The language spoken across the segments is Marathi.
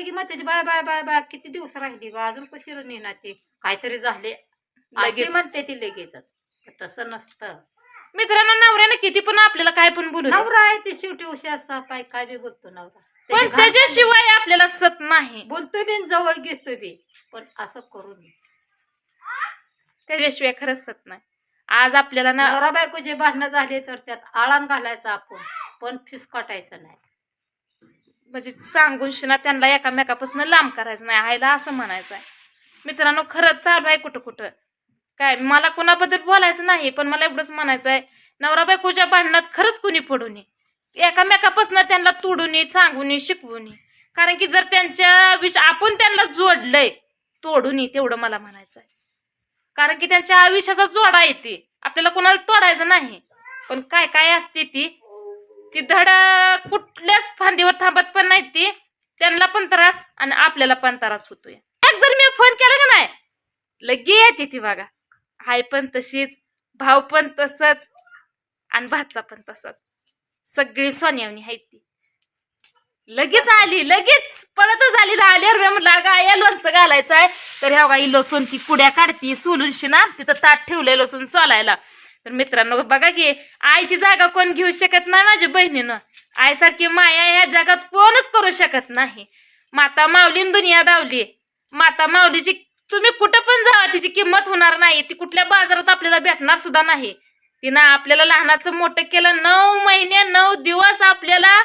की मग त्याची बाय बाय बाय बाय किती दिवस राहिली ग? अजून कशी नेणार ते. काहीतरी झाले. अशी. म्हणते ती लगेचच. तसं नसतं. मित्रांनो नवऱ्यानं किती पण आपल्याला काय पण बोलू दे. नवरा आहे ते शेवटी उशी असा पाय काय बी बोलतो नवरा. पण घाण त्याच्याशिवाय आपल्याला सत नाही. बोलतोय बी आणि जवळ घेतोय बी. पण असं करू नये. त्याच्याशिवाय खरंच सत नाही. आज आपल्याला ना नवरा बायकोचे भांडणं झाले तर त्यात आळान घालायचा आपण. पण फिसकाटायचं नाही. म्हणजे सांगून शिना त्यांना एकामेकापासून लांब करायचं नाही आईला असं म्हणायचं आहे. मित्रांनो खरंच चालू आहे कुठं कुठं. काय मला कोणाबद्दल बोलायचं नाही पण मला एवढंच म्हणायचं आहे नवरा बायकोच्या भांडणात खरंच कुणी पडू नये एकामेकापासून त्यांना तोडू सांगून सांगू कारण की जर त्यांच्या विष आपण त्यांना जोडलंय तोडून तेवढं मला म्हणायचं आहे. कारण की त्यांच्या आयुष्याचा जोडा येते. आपल्याला कोणाला तोडायचं नाही. पण काय काय असते ती? ती धड कुठल्याच फांदीवर थांबत पण नाही ती. त्यांना पण त्रास आणि आपल्याला पण त्रास होतोय. जर मी फोन केला का नाही? लगे येते ती बघा. हाय पण तशीच भाऊ पण तसंच आणि भाचा पण तसाच. सगळी सोन्यावनी आहे ती. लगेच आली लगेच. पळतच आली आल्यावर म्हटलं म्हणलं अगं लोणचं घालायचं आहे तर ह्या गाई लसूण ती कुड्या काढती सोलूनशी ना तिथं ताट ठेवलंय लसूण सोलायला. तर मित्रांनो बघा की आईची जागा कोण घेऊ शकत नाही माझ्या बहिणीनं. आईसारखी माया ह्या जगात कोणच करू शकत नाही. माता माऊलीन दुनिया धावली. माता माऊलीची तुम्ही कुठं पण जावा तिची किंमत होणार नाही. ती कुठल्या बाजारात आपल्याला भेटणार सुद्धा नाही. तिनं आपल्याला लहानाचं मोठं केलं नऊ महिने नऊ दिवस आपल्याला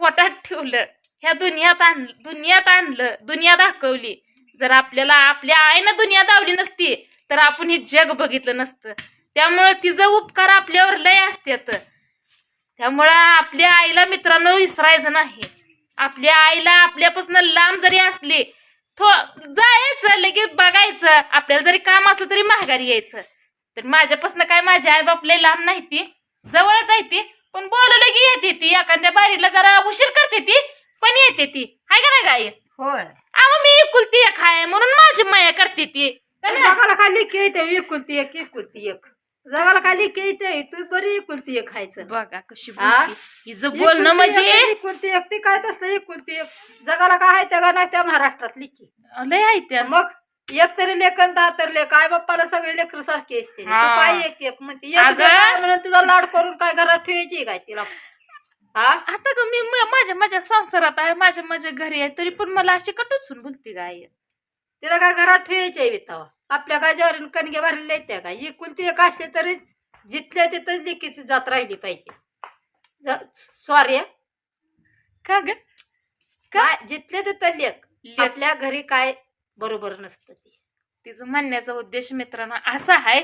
पोटात ठेवलं. ह्या दुनियात आणलं दुनियात आणलं दुनिया दाखवली. जर आपल्याला आपल्या आईनं दुनिया दावली नसती तर आपण हे जग बघितलं नसतं. त्यामुळं तिचं उपकार आपल्यावर लय असतात त्यामुळं आपल्या आईला मित्रांनो विसरायचं नाही. आपल्या आईला आपल्यापासून लांब जरी असली थो जायचं लगेच बघायचं. आपल्याला जरी काम असलं तरी माघारी यायचं. तर माझ्यापासून काय माझी आई बाप लय लांब नाही ती. जवळच आहे ती. पण बोलवलं की येते ती. एखाद्या बारीला जरा उशीर करते ती पण येते ती. हाय का नाही गाय होय. अहो मी एकुलती एक आहे म्हणून माझी माया करते ती? जगाला काय लिखी येते एकुलती एक एकुलती एक. जगाला काय लिखी येते तू? बरी एकुलती एक खायचं बघा कशी हा? हिचं बोलणं म्हणजे? एकुलती एक ती काय तसलं एकुलती एक? जगाला काय आहे त्या नाही त्या महाराष्ट्रात लिखी. लय आहे त्या. मग एक तरी लेखन दहा तर लेख आई बाप्पाला सगळे लेकर सारखे असते. तू हा. काय एक एक म्हणते. एक अगं. लेक आहे म्हणून तुझा लाड करून काय घरात ठेवायची काय तिला? हा? आता का मी म- माझ्या माझ्या संसारात आहे माझ्या माझ्या घरी आहे तरी पण मला अशी कटूचून बोलते गाय तिला काय घरात ठेवायची आहे वितावा आपल्या गाजावर कणगे भरलेल्या आहेत त्या काय? एकुलती एक असले तरी जिथल्या तिथं लेकीची जात राहिली पाहिजे. सॉरी का ग? काय? जिथल्या तिथं लेख लेक. आपल्या घरी काय बरोबर नसतं ते. तिचं म्हणण्याचा उद्देश मित्रांनो असा आहे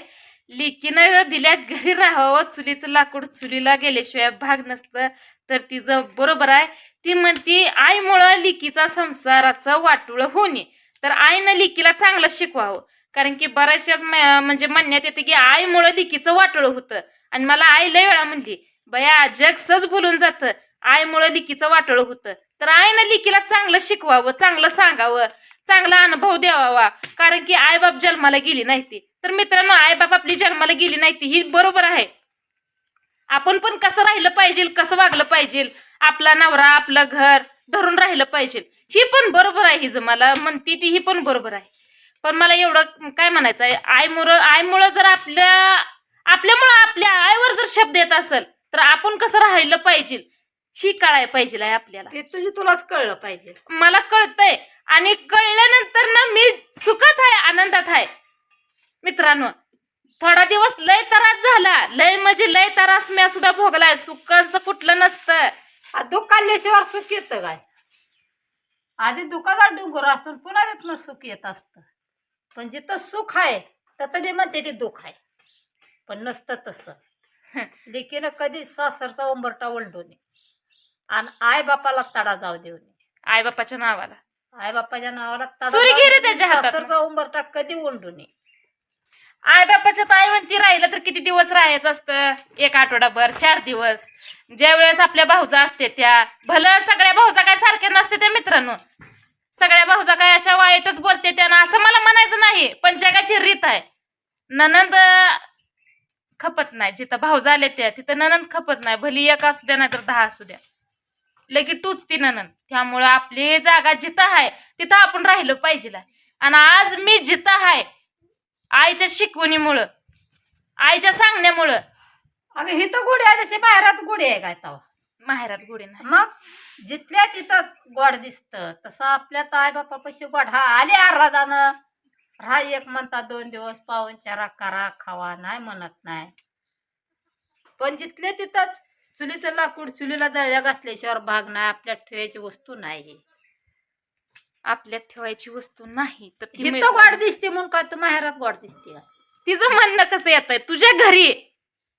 लिकीनं दिल्या घरी राहावं चुलीचं लाकूड चुलीला गेल्याशिवाय भाग नसतं तर तिचं बरोबर आहे. ती म्हणती आईमुळं लिकीचा संसाराचं वाटुळं होणे. तर आईनं लिकीला चांगलं शिकवावं. कारण की बऱ्याचशा म- म्हणजे म्हणण्यात येते की आईमुळं लिकीचं वाटुळं होतं. आणि मला आई लय वेळा म्हणली बया जग सज बोलून जातं. आईमुळं लिकीचं वाटोळं होतं. तर आईनं लिकीला चांगलं शिकवावं चांगलं सांगावं चांगला अनुभव द्यावा. कारण की आईबाप जन्माला गेली नाही ती तर मित्रांनो आईबाप आपली जन्माला गेली नाही ती ही बरोबर आहे. आपण पण कसं राहिलं पाहिजे कसं वागलं पाहिजे आपला नवरा आपलं घर धरून राहिलं पाहिजे. ही पण बरोबर आहे हिचं. मला म्हणती ती ही पण बरोबर आहे. पण मला एवढं काय म्हणायचं आहे? आईमुळं आईमुळं जर आपल्या आपल्यामुळं आपल्या आईवर जर शब्द येत असेल तर आपण कसं राहिलं पाहिजे? ही कळाय पाहिजे आहे आपल्याला. ते तुझी तुलाच कळलं पाहिजे. मला कळतंय. आणि कळल्यानंतर ना मी सुखात आहे आनंदात आहे. मित्रांनो थोडा दिवस लय त्रास झाला. लय म्हणजे लय त्रास मी सुद्धा भोगलाय. सुखाचं कुठलं नसतं. दुःख काढल्याशिवाय सुख येतं काय? आधी दुःखाचा डोंगर असतो पुन्हा तिथनं सुख येत असतं. पण जिथं सुख आहे तर मी म्हणते ते दुःख आहे. पण नसतं तसं. लेकीनं कधी सासरचा उंबरटा ओलडू नये. आणि आई बापाला तडा जाऊ देऊ नये. आई बापाच्या नावाला आई बापाच्या नावाला तडा त्याच्या हातात. सासरचा उंबरटा कधी ओलडू नये. आई बापाच्या आई म्हणती राहिलं तर किती दिवस राहायचं असतं? एक आठवडाभर चार दिवस. ज्या वेळेस आपल्या भाऊजा असते त्या भलं सगळ्या भाऊजा काय सारख्या नसते त्या मित्रांनो. सगळ्या भाऊजा काय अशा वाईटच बोलते त्यांना असं मला म्हणायचं नाही पण जगाची रीत आहे. ननंद खपत नाही जिथं भाऊजा आले त्या तिथं ननंद खपत नाही भली एक असू द्या नाहीतर दहा असू द्या. लगे टुचती ननंद. त्यामुळं आपली जागा जिथं आहे तिथं आपण राहिलो पाहिजे आणि आज मी जिथं आहे आईच्या शिकवणीमुळं आईच्या सांगण्यामुळं. अगं ही तर गुढी आहे तशी बाहेरात गुढी आहे काय तवा? माहेरात गुढी नाही. मग? जिथल्या तिथं गोड दिसतं तसं आपल्या ताई बापापाशी गोड. हा आले आराधानं. राहा एक म्हणता दोन दिवस पाहून चारा करा खावा नाही म्हणत नाही. पण जिथल्या तिथंच चुलीचं लाकूड चुलीला जळल्या घातल्याशिवाय भाग नाही आपल्यात ठेवायची वस्तू नाही. आपल्यात ठेवायची वस्तू नाही तर ती ही तर मिळते. गोड दिसते म्हणून काय तू माहेरात गोड दिसते? का? तिचं म्हणणं कसं येत आहे तुझ्या घरी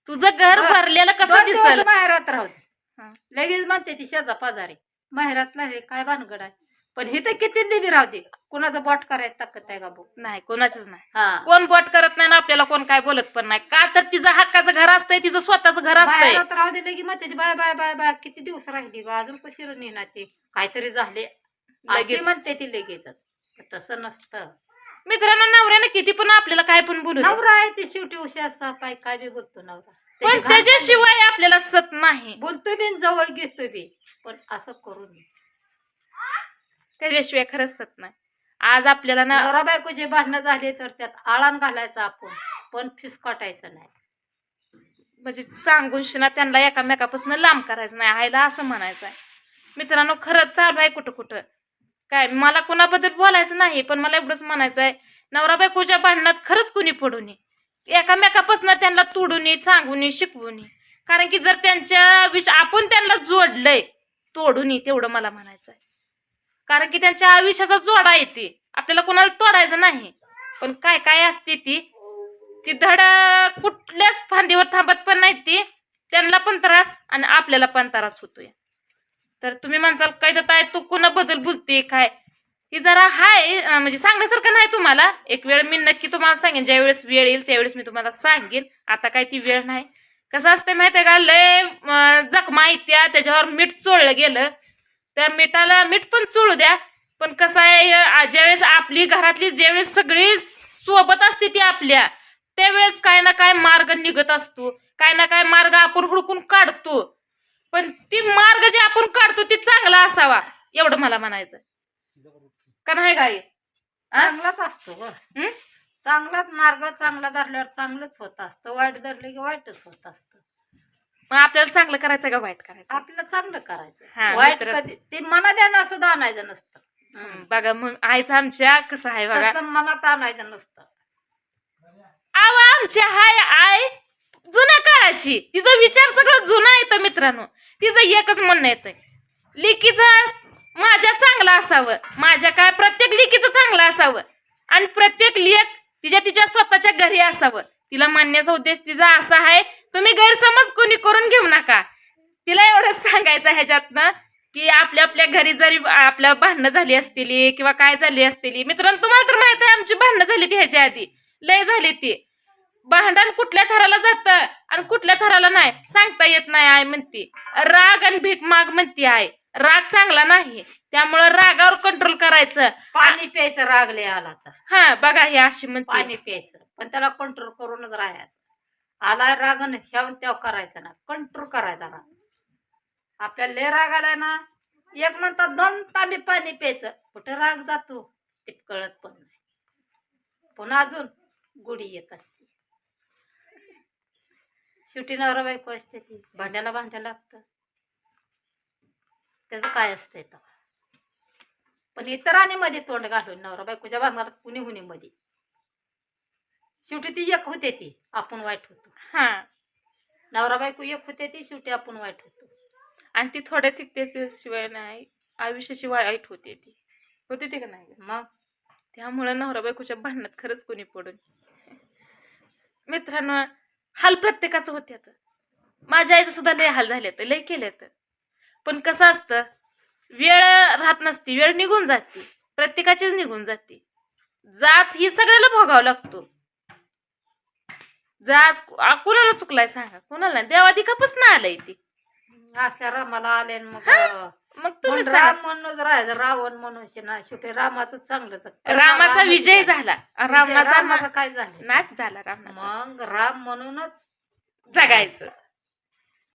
तुझं घर. भरलेलं कसं दोन दिवस दिसल? माहेरात राहू दे. हा. लगेच म्हणते ती शेजा पाजारी माहेरातला हे काय भानगड आहे? पण ही तर किती दिवी राहू दे. कुणाचं बोट करायचं ताकद आहे का भाऊ नाही कोणाचंच नाही. हा. कोण बोट करत नाही ना आपल्याला कोण काय बोलत पण नाही. का तर तिचं हक्काचं घर असतंय तिचं स्वतःचं घर असतंय. बाहेरात राहू दे लगी म्हणते ती, बाय बाय बाय बाय किती दिवस राहिली ग? अजून कशी नेणार ते? काहीतरी झाले. लगेच. म्हणते ती लगेचच. तसं नसतं. मित्रांनो नवऱ्यानं किती पण आपल्याला काय पण बोलू दे. नवरा आहे ते शेवटी उशी असा पाय काय बी बोलतो नवरा. पण त्याची घाण त्याच्याशिवाय आपल्याला सत नाही. बोलतो बी आणि जवळ घेतो बी पण असं करू नये. त्याच्याशिवाय खरंच सत नाही. आज आपल्याला ना नवरा बायकोचे भांडणं झाले तर त्यात आळान घालायचं आपण. पण फिसकटायचं नाही. म्हणजे सांगून शिना त्यांना एकामेकापासून लांब करायचं नाही. आईला असं म्हणायचं आहे मित्रांनो खरंच चालू आहे कुठं कुठं काय मला कोणाबद्दल बोलायचं नाही पण मला एवढंच म्हणायचं आहे नवरा बायकोच्या भांडणात खरंच कुणी पडू नये एकामेकापासून त्यांना तोडू नये सांगू नये शिकवू नये कारण की जर त्यांच्या विष आपण त्यांना जोडलंय तोडू नये तेवढं मला म्हणायचं आहे. कारण की त्यांच्या आयुष्याचा जोडा येते. आपल्याला कोणाला तोडायचं नाही. पण काय काय असते ती? ती धड कुठल्याच फांदीवर थांबत पण नाही ती. त्यांना पण त्रास आणि आपल्याला पण त्रास होतोय. तर तुम्ही म्हणसाल काय तर ताय तू कोणाबद्दल बोलते? काय? ही जरा हाय म्हणजे सांगण्यासारखं नाही तुम्हाला. एक वेळ मी नक्की तुम्हाला सांगेन ज्यावेळेस वेळ येईल त्यावेळेस मी तुम्हाला सांगेन. आता काय ती वेळ नाही. कसं असतं माहितीये का लय जखमा येत्या त्याच्यावर मीठ चोळलं गेलं. त्या मिठाला मीठ पण चोळू द्या पण कसं आहे ज्यावेळेस आपली घरातली ज्यावेळेस सगळी सोबत असते ती आपल्या त्यावेळेस काय ना काय मार्ग निघत असतो. काय ना काय मार्ग आपण हुडकून काढतो. पण ती मार्ग जे आपण काढतो ती चांगला असावा एवढं मला म्हणायचं का नाही काय चांगलाच असतो ग? चांगलाच मार्ग चांगला धरल्यावर चांगलंच होत असतं. वाईट धरलं की वाईटच होत असतं. मग आपल्याला चांगलं करायचं का वाईट करायचं आपल्याला चांगलं करायचं वाईट कधी ते मनात असं आणायचं नसतं. बघा मग आईचं आमच्या कसं आहे बघा. मनात आणायचं नसतं. आव आमची हाय आय जुन्या काळाची. तिचा विचार सगळं जुना येतं मित्रांनो. तिचं एकच म्हणणं येतं लेकीचं माझ्या चांगलं असावं. माझ्या काय प्रत्येक लेकीचं चांगलं असावं. आणि प्रत्येक लेख तिच्या तिच्या स्वतःच्या घरी असावं. तिला मानण्याचा उद्देश तिचा असा आहे तुम्ही गैरसमज कोणी करून घेऊ नका. तिला एवढंच सांगायचं ह्याच्यातनं की आपल्या आपल्या घरी जरी आपल्या भांडणं झाली असतील किंवा काय झाली असतील. मित्रांनो तुम्हाला तर माहीत आहे आमची भांडणं झाली ती ह्याच्या आधी. लय झाली ती. भांडण कुठल्या थराला जातं आणि कुठल्या थराला नाही? सांगता येत नाही आय म्हणती. राग आणि भीक माग म्हणती आय राग चांगला नाही. त्यामुळं रागावर कंट्रोल करायचं. पाणी प्यायचं रागले आला तर हा बघा हे अशी म्हणते. पाणी प्यायचं. पण त्याला कंट्रोल करूनच राहायचं. आला रागन ह्यावून त्याव करायचं ना. कंट्रोल करायचा राग आपल्याला लय राग आलाय ना. एक नंतर दोन तांबे पाणी प्यायचं. कुठं राग जातो? ते कळत पण नाही. पुन्हा अजून गुढी येत असते. शेवटी नवरा बायको असते ती भांड्याला भांड्या लागतं. त्याचं काय असतंय तर पण इतरांनी मध्ये तोंड घालून नवरा बायकोच्या भांडणाला कुणी कुणी मध्ये शेवटी ती एक होते ती आपण वाईट होतो. हा. नवरा बायको एक होते ती शेवटी आपण वाईट होतो. आणि ती थोड्या तिकते शिवाय नाही आयुष्याची वाईट होते ती. होते ती का नाही मग? त्यामुळं नवरा बायकोच्या भांडणात खरंच कोणी पडून. मित्रांनो हाल प्रत्येकाचं होते आता. माझ्या आईचं सुद्धा लय हाल झाले तर लय केले तर पण कसं असतं वेळ राहत नसती वेळ निघून जाते प्रत्येकाचीच निघून जाते. जाच ही सगळ्याला भोगावं लागतो. जाच कुणाला चुकलाय सांगा? कुणाला नाही? देवाधिकापासून आलंय ती. असल्या रामाला आले मग मग तुम्ही पण सांगा. राम म्हणूनच राहायचं रावण म्हणून ना शेवटी रामाचं चांगलंच रामाचा विजय झाला. रामाचा रामाचं काय झालं? नाच झाला रामाचा. मग राम म्हणूनच जगायचं.